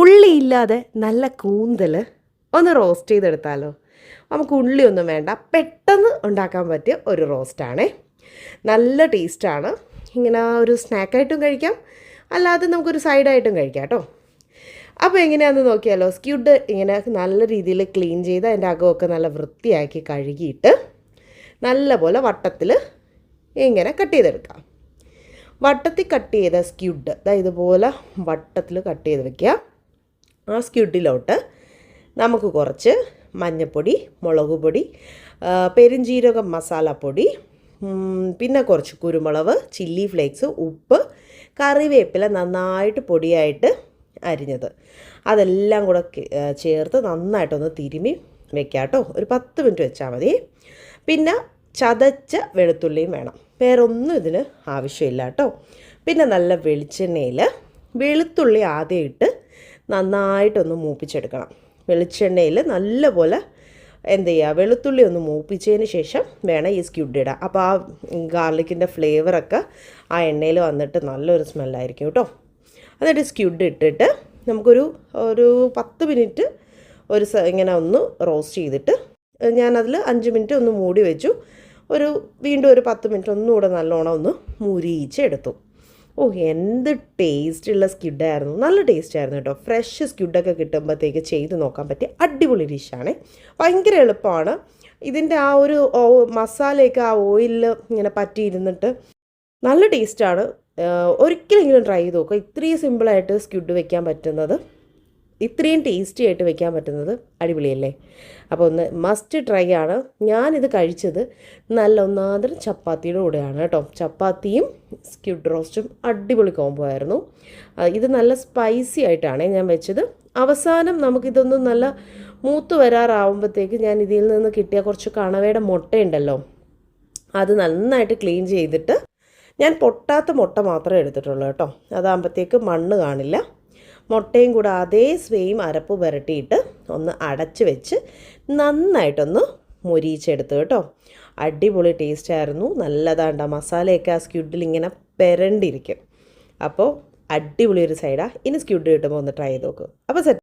ഉള്ളിയില്ലാതെ നല്ല കൂന്തൽ ഒന്ന് റോസ്റ്റ് ചെയ്തെടുത്താലോ? നമുക്ക് ഉള്ളിയൊന്നും വേണ്ട. പെട്ടെന്ന് ഉണ്ടാക്കാൻ പറ്റിയ ഒരു റോസ്റ്റാണേ നല്ല ടേസ്റ്റാണ് ഇങ്ങനെ ഒരു സ്നാക്കായിട്ടും കഴിക്കാം. അല്ലാതെ നമുക്കൊരു സൈഡായിട്ടും കഴിക്കാം കേട്ടോ. അപ്പോൾ എങ്ങനെയാണെന്ന് നോക്കിയാലോ? സ്ക്യൂഡ് ഇങ്ങനെ നല്ല രീതിയിൽ ക്ലീൻ ചെയ്ത് അതിന്റെ അകമൊക്കെ നല്ല വൃത്തിയാക്കി കഴുകിയിട്ട് നല്ലപോലെ വട്ടത്തിൽ ഇങ്ങനെ കട്ട് ചെയ്തെടുക്കാം. വട്ടത്തിൽ കട്ട് ചെയ്ത സ്ക്യൂഡ് ഇതുപോലെ വട്ടത്തിൽ കട്ട് ചെയ്ത് വെക്കുക. ആ സ്ക്യൂഡിലോട്ട് നമുക്ക് കുറച്ച് മഞ്ഞൾപ്പൊടി മുളക് പൊടി പെരുംജീരകം മസാലപ്പൊടി പിന്നെ കുറച്ച് കുരുമുളക് ചില്ലി ഫ്ലേക്സ് ഉപ്പ് കറിവേപ്പില നന്നായിട്ട് പൊടിയായിട്ട് അരിഞ്ഞത്. അതെല്ലാം കൂടെ ചേർത്ത് നന്നായിട്ടൊന്ന് തിരുമി വെക്കാം കേട്ടോ. ഒരു പത്ത് മിനിറ്റ് വെച്ചാൽ മതി. പിന്നെ ചതച്ച വെളുത്തുള്ളിയും വേണം. വേറെ ഒന്നും ഇതിന് ആവശ്യമില്ല കേട്ടോ. പിന്നെ നല്ല വെളിച്ചെണ്ണയിൽ വെളുത്തുള്ളി ആദ്യം ഇട്ട് നന്നായിട്ടൊന്ന് മൂപ്പിച്ചെടുക്കണം. വെളിച്ചെണ്ണയിൽ നല്ലപോലെ എന്ത് ചെയ്യുക വെളുത്തുള്ളി ഒന്ന് മൂപ്പിച്ചതിന് ശേഷം വേണം ഈ സ്ക്യൂഡ് ഇടുക അപ്പോൾ ആ ഗാർലിക്കിന്റെ ഫ്ലേവറൊക്കെ ആ എണ്ണയിൽ വന്നിട്ട് നല്ലൊരു സ്മെല്ലായിരിക്കും കേട്ടോ. എന്നിട്ട് സ്ക്യൂഡ് ഇട്ടിട്ട് നമുക്കൊരു ഒരു പത്ത് മിനിറ്റ് ഒരു ഇങ്ങനെ ഒന്ന് റോസ്റ്റ് ചെയ്തിട്ട് ഞാനതിൽ അഞ്ച് മിനിറ്റ് ഒന്ന് മൂടി വെച്ചു. ഒരു വീണ്ടും ഒരു പത്ത് മിനിറ്റ് ഒന്നുകൂടെ നല്ലോണം ഒന്ന് മുരിയിച്ചെടുത്തു ഓ എന്ത് ടേസ്റ്റുള്ള സ്കിഡായിരുന്നു. നല്ല ടേസ്റ്റ് ആയിരുന്നു കേട്ടോ. ഫ്രഷ് സ്കിഡൊക്കെ കിട്ടുമ്പോഴത്തേക്ക് ചെയ്ത് നോക്കാൻ പറ്റിയ അടിപൊളി ഡിഷാണ്. ഭയങ്കര എളുപ്പമാണ് ഇതിന്റെ ആ ഒരു മസാലയൊക്കെ ആ ഓയിലിൽ ഇങ്ങനെ പറ്റിയിരുന്നിട്ട് നല്ല ടേസ്റ്റാണ്. ഒരിക്കലെങ്കിലും ട്രൈ ചെയ്ത് നോക്കുക ഇത്രയും സിമ്പിളായിട്ട് സ്ക്യുഡ് വെക്കാൻ പറ്റുന്നത്. ഇത്രയും ടേസ്റ്റി ആയിട്ട് വെക്കാൻ പറ്റുന്നത് അടിപൊളിയല്ലേ? അപ്പോൾ ഒന്ന് മസ്റ്റ് ട്രൈ ആണ്. ഞാനിത് കഴിച്ചത് നല്ല ഒന്നാന്തരം ചപ്പാത്തിയുടെ കൂടെയാണ് കേട്ടോ. ചപ്പാത്തിയും സ്ക്യൂഡ് റോസ്റ്റും അടിപൊളി കോംബോ ആയിരുന്നു. ഇത് നല്ല സ്പൈസി ആയിട്ടാണ് ഞാൻ വെച്ചത്. അവസാനം നമുക്കിതൊന്ന് നല്ല മൂത്ത് വരാറാവുമ്പോഴത്തേക്ക് ഞാൻ ഇതിൽ നിന്ന് കിട്ടിയ കുറച്ച് കണവയുടെ മുട്ടയുണ്ടല്ലോ. അത് നന്നായിട്ട് ക്ലീൻ ചെയ്തിട്ട് ഞാൻ പൊട്ടാത്ത മുട്ട മാത്രമേ എടുത്തിട്ടുള്ളൂ കേട്ടോ. അതാകുമ്പോഴത്തേക്ക് മണ്ണ് കാണില്ല. മുട്ടയും കൂടെ അതേ സെയിം അരപ്പ് പുരട്ടിയിട്ട് ഒന്ന് അടച്ച് വെച്ച് നന്നായിട്ടൊന്ന് മൊരിയിച്ചെടുത്തു കേട്ടോ. അടിപൊളി ടേസ്റ്റ് ആയിരുന്നു. നല്ലതാണ്ട. മസാലയൊക്കെ ആ സ്ക്യൂഡിൽ ഇങ്ങനെ പെരണ്ടിരിക്കും. അപ്പോൾ അടിപൊളി ഒരു സൈഡാണ് ഇനി സ്ക്യൂഡ് കിട്ടുമ്പോൾ ഒന്ന് ട്രൈ ചെയ്ത് നോക്കും. അപ്പോൾ സെറ്റ്